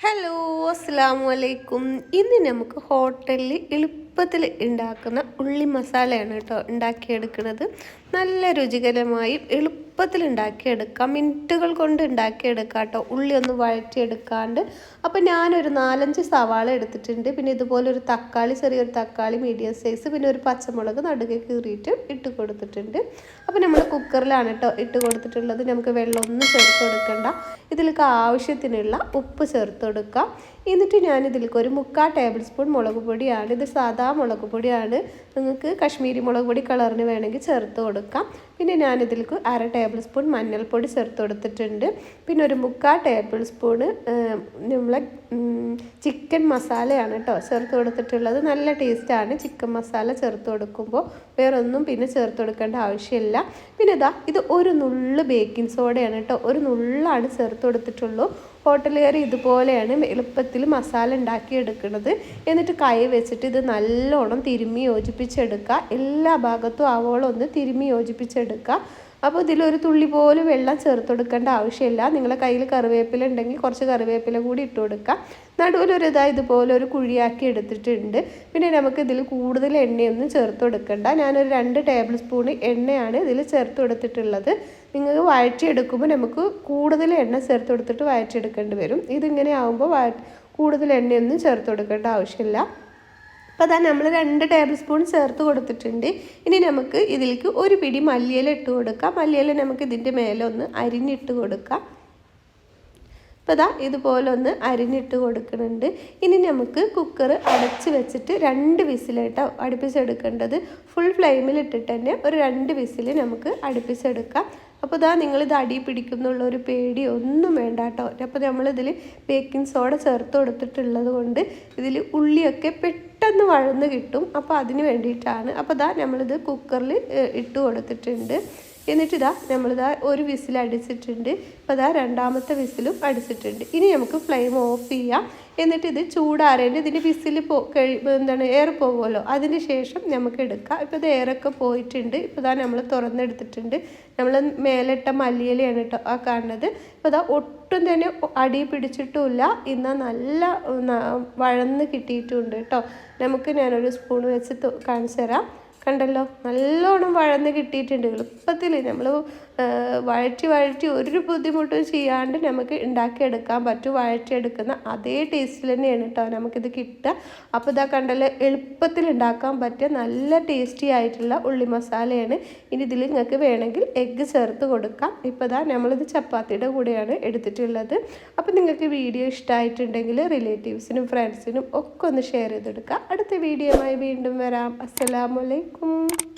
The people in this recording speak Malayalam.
ഹലോ അസ്സാം വലൈക്കും ഇന്ന് നമുക്ക് ഹോട്ടലിൽ എളുപ്പത്തിൽ ഉണ്ടാക്കുന്ന ഉള്ളി മസാലയാണ് കേട്ടോ ഉണ്ടാക്കിയെടുക്കുന്നത്. നല്ല രുചികരമായും രുചികരമായി എളുപ്പത്തിൽ ഉണ്ടാക്കിയെടുക്കാം മിനിറ്റുകൾ കൊണ്ട് ഉണ്ടാക്കിയെടുക്കാം കേട്ടോ. ഉള്ളി ഒന്ന് വഴറ്റിയെടുക്കാണ്ട്. അപ്പോൾ ഞാനൊരു നാലഞ്ച് സവാള എടുത്തിട്ടുണ്ട്. പിന്നെ ഇതുപോലെ ഒരു തക്കാളി ചെറിയൊരു തക്കാളി മീഡിയം സൈസ് പിന്നെ ഒരു പച്ചമുളക് നടുകെ കീറിയിട്ട് ഇട്ട് കൊടുത്തിട്ടുണ്ട്. അപ്പോൾ നമ്മൾ കുക്കറിലാണ് കേട്ടോ ഇട്ട് കൊടുത്തിട്ടുള്ളത്. നമുക്ക് വെള്ളം ഒന്നും ചേർത്ത് കൊടുക്കണ്ട. ഇതിലേക്ക് ആവശ്യത്തിനുള്ള ഉപ്പ് ചേർത്ത് കൊടുക്കാം. എന്നിട്ട് ഞാൻ ഇതിലേക്ക് ഒരു മുക്കാൽ ടേബിൾ സ്പൂൺ മുളക് പൊടിയാണ്. ഇത് സാധാ മുളക് പൊടിയാണ്. നിങ്ങൾക്ക് കശ്മീരി മുളക് പൊടി കളറിന് വേണമെങ്കിൽ ചേർത്ത് കൊടുക്കാം. പിന്നെ ഞാനിതിലേക്ക് അര ടേബിൾ സ്പൂൺ മഞ്ഞൾപ്പൊടി ചേർത്ത് കൊടുത്തിട്ടുണ്ട്. പിന്നെ ഒരു മുക്കാൽ ടേബിൾ സ്പൂണ് നമ്മളെ ചിക്കൻ മസാലയാണ് കേട്ടോ ചേർത്ത് കൊടുത്തിട്ടുള്ളത്. നല്ല ടേസ്റ്റാണ് ചിക്കൻ മസാല ചേർത്ത് കൊടുക്കുമ്പോൾ വേറൊന്നും പിന്നെ ചേർത്ത് കൊടുക്കേണ്ട ആവശ്യമില്ല. പിന്നെ ഇതാ ഇത് ഒരു നുള്ള് ബേക്കിംഗ് സോഡയാണ് കേട്ടോ ഒരു നുള്ളാണ് ചേർത്ത് കൊടുത്തിട്ടുള്ളൂ. ഹോട്ടലുകാർ ഇതുപോലെയാണ് എളുപ്പത്തിൽ മസാല ഉണ്ടാക്കിയെടുക്കുന്നത്. എന്നിട്ട് കൈ വെച്ചിട്ട് ഇത് നല്ലോണം തിരുമ്മി യോജിപ്പിച്ചെടുക്കുക. എല്ലാ ഭാഗത്തും ആവോളം ഒന്ന് തിരുമ്മി യോജിപ്പിച്ചെടുക്കുക. അപ്പോൾ ഇതിലൊരു തുള്ളി പോലും വെള്ളം ചേർത്ത് കൊടുക്കേണ്ട ആവശ്യമില്ല. നിങ്ങളുടെ കയ്യിൽ കറിവേപ്പില ഉണ്ടെങ്കിൽ കുറച്ച് കറിവേപ്പില കൂടി ഇട്ട് കൊടുക്കുക നടുവിലൊരു ഇതാ ഇതുപോലെ ഒരു കുഴിയാക്കി എടുത്തിട്ടുണ്ട്. പിന്നെ നമുക്ക് ഇതിൽ കൂടുതൽ എണ്ണയൊന്നും ചേർത്ത് കൊടുക്കണ്ട. ഞാനൊരു രണ്ട് ടേബിൾ സ്പൂൺ എണ്ണയാണ് ഇതിൽ ചേർത്ത് കൊടുത്തിട്ടുള്ളത്. നിങ്ങൾക്ക് വഴറ്റിയെടുക്കുമ്പോൾ നമുക്ക് കൂടുതൽ എണ്ണ ചേർത്ത് കൊടുത്തിട്ട് വഴറ്റിയെടുക്കേണ്ടി വരും. ഇതിങ്ങനെ ആകുമ്പോൾ കൂടുതൽ എണ്ണയൊന്നും ചേർത്ത് കൊടുക്കേണ്ട ആവശ്യമില്ല. അപ്പോൾ അതാ നമ്മൾ രണ്ട് ടേബിൾ സ്പൂൺ ചേർത്ത് കൊടുത്തിട്ടുണ്ട്. ഇനി നമുക്ക് ഇതിലേക്ക് ഒരു പിടി മല്ലിയില ഇട്ട് കൊടുക്കാം. മല്ലിയില നമുക്ക് ഇതിന്റെ മേലെ ഒന്ന് അരിഞ്ഞിട്ട് കൊടുക്കാം. അപ്പോൾ ഇതാ ഇതുപോലെ ഒന്ന് അരിഞ്ഞിട്ട് കൊടുക്കുന്നുണ്ട്. ഇനി നമുക്ക് കുക്കർ അടച്ച് വെച്ചിട്ട് രണ്ട് വിസിലായിട്ട് അടുപ്പിച്ചെടുക്കേണ്ടത്. ഫുൾ ഫ്ലെയിമിൽ ഇട്ടിട്ട് തന്നെ ഒരു രണ്ട് വിസിൽ നമുക്ക് അടുപ്പിച്ചെടുക്കാം. അപ്പോൾ ഇതാ നിങ്ങളിത് അടി പിടിക്കുന്നുള്ള ഒരു പേടി ഒന്നും വേണ്ട കേട്ടോ. അപ്പോൾ നമ്മളിതിൽ ബേക്കിംഗ് സോഡ ചേർത്ത് കൊടുത്തിട്ടുള്ളത് കൊണ്ട് ഇതിൽ ഉള്ളിയൊക്കെ പെട്ടെന്ന് വഴന്ന് കിട്ടും. അപ്പോൾ അതിന് വേണ്ടിയിട്ടാണ്. അപ്പോൾ ഇതാ നമ്മളിത് കുക്കറിൽ ഇട്ട് കൊടുത്തിട്ടുണ്ട്. എന്നിട്ട് ഇതാ നമ്മളിതാ ഒരു വിസിൽ അടിച്ചിട്ടുണ്ട്. അപ്പോൾ ഇതാ രണ്ടാമത്തെ വിസിലും അടിച്ചിട്ടുണ്ട്. ഇനി നമുക്ക് ഫ്ലെയിം ഓഫ് ചെയ്യാം. എന്നിട്ട് ഇത് ചൂടാറേണ്ട ഇതിന്റെ വിസിൽ പോ കഴി എന്താണ് എയർ പോകുമല്ലോ അതിന് ശേഷം നമുക്ക് എടുക്കാം. ഇപ്പോൾ ഇത് എയറൊക്കെ പോയിട്ടുണ്ട്. ഇപ്പോൾ ഇതാ നമ്മൾ തുറന്നെടുത്തിട്ടുണ്ട്. നമ്മൾ മേലിട്ട മല്ലിയിലയാണ് കേട്ടോ ആ കാണുന്നത്. ഇപ്പോൾ ഇതാ ഒട്ടും തന്നെ അടി പിടിച്ചിട്ടുമില്ല. ഇന്നാ നല്ല വഴന്ന് കിട്ടിയിട്ടുണ്ട് കേട്ടോ നമുക്ക് ഞാനൊരു സ്പൂൺ വെച്ച് കാണിച്ചു തരാം. കണ്ടല്ലോ? നല്ലോണം വഴന്ന് കിട്ടിയിട്ടുണ്ട്. എളുപ്പത്തിൽ നമ്മൾ വഴറ്റി വഴറ്റി ഒരു ബുദ്ധിമുട്ടും ചെയ്യാണ്ട് നമുക്ക് ഉണ്ടാക്കിയെടുക്കാൻ പറ്റും. വഴറ്റിയെടുക്കുന്ന അതേ ടേസ്റ്റിൽ തന്നെയാണ് കേട്ടോ നമുക്കിത് കിട്ടുക. അപ്പോൾ ഇതാ കണ്ടല്ലോ എളുപ്പത്തിൽ ഉണ്ടാക്കാൻ പറ്റിയ നല്ല ടേസ്റ്റി ആയിട്ടുള്ള ഉള്ളി മസാലയാണ്. ഇനി ഇതിൽ നിങ്ങൾക്ക് വേണമെങ്കിൽ എഗ്ഗ് ചേർത്ത് കൊടുക്കാം. ഇപ്പോൾ ഇതാ നമ്മളിത് ചപ്പാത്തിയുടെ കൂടെയാണ് എടുത്തിട്ടുള്ളത്. അപ്പോൾ നിങ്ങൾക്ക് വീഡിയോ ഇഷ്ടമായിട്ടുണ്ടെങ്കിൽ റിലേറ്റീവ്സിനും ഫ്രണ്ട്സിനും ഒക്കെ ഒന്ന് ഷെയർ ചെയ്തെടുക്കുക. അടുത്ത വീഡിയോയുമായി വീണ്ടും വരാം. അസ്സലാമലൈക്കും alaikum.